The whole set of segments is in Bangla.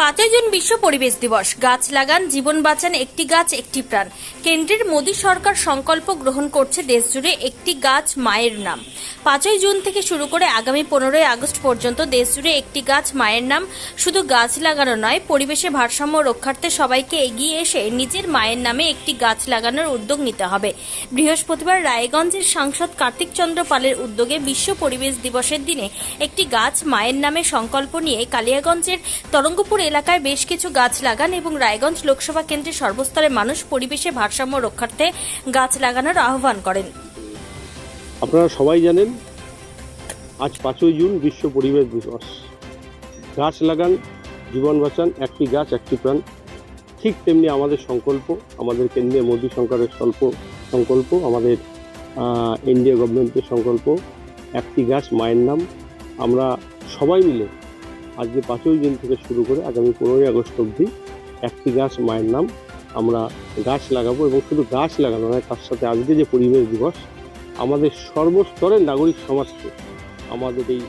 পাঁচই জুন বিশ্ব পরিবেশ দিবস। গাছ লাগান, জীবন বাঁচান, একটি গাছ, একটি প্রাণ। কেন্দ্রের মোদী সরকার সংকল্প গ্রহণ করছে দেশজুড়ে একটি গাছ মায়ের নাম। পাঁচই জুন থেকে শুরু করে আগামী পনেরোই আগস্ট পর্যন্ত দেশজুড়ে একটি গাছ মায়ের নাম শুধু গাছ লাগানো নয়, পরিবেশে ভারসাম্য রক্ষার্থে সবাইকে এগিয়ে এসে নিজের মায়ের নামে একটি গাছ লাগানোর উদ্যোগ নিতে হবে। বৃহস্পতিবার রায়গঞ্জের সাংসদ কার্তিক চন্দ্র পালের উদ্যোগে বিশ্ব পরিবেশ দিবসের দিনে একটি গাছ মায়ের নামে সংকল্প নিয়ে কালিয়াগঞ্জের তরঙ্গপুর এলাকায় বেশ কিছু গাছ লাগান এবং রায়গঞ্জ লোকসভা কেন্দ্রের সর্বস্তরের মানুষ পরিবেশে ভারসাম্য রক্ষার্থে গাছ লাগানোর আহ্বান করেন। আপনারা সবাই জানেন, আজ পাঁচই জুন বিশ্ব পরিবেশ দিবস। গাছ লাগান, জীবন বাঁচান, একটি গাছ, একটি প্রাণ। ঠিক তেমনি আমাদের সংকল্প আমাদের কেন্দ্রীয় মোদী সরকারের স্বল্প সংকল্প, আমাদের ইন্ডিয়া গভর্নমেন্টের সংকল্প, একটি গাছ মায়ের নাম। আমরা সবাই মিলে আজকে পাঁচই জুন থেকে শুরু করে আগামী পনেরোই আগস্ট অবধি একটি গাছ মায়ের নাম আমরা গাছ লাগাবো এবং শুধু গাছ লাগানো নয়, তার সাথে আজকে যে পরিবেশ দিবস আমাদের সর্বস্তরের নাগরিক সমাজকে, আমাদের এই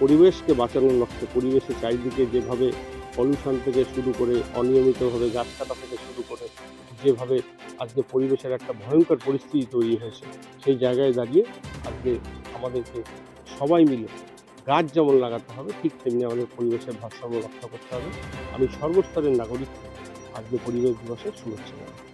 পরিবেশকে বাঁচানোর লক্ষ্যে পরিবেশের চারিদিকে যেভাবে পলিউশন থেকে শুরু করে, অনিয়মিতভাবে গাছ কাটা থেকে শুরু করে, যেভাবে আজকে পরিবেশের একটা ভয়ঙ্কর পরিস্থিতি তৈরি হয়েছে, সেই জায়গায় দাঁড়িয়ে আজকে আমাদেরকে সবাই মিলে গাছ যেমন লাগাতে হবে, ঠিক তেমনি আমাদের পরিবেশের ভারসাম্য রক্ষা করতে হবে। আমি সর্বস্তরের নাগরিক আজকে পরিবেশ দিবসের শুভেচ্ছা জানাই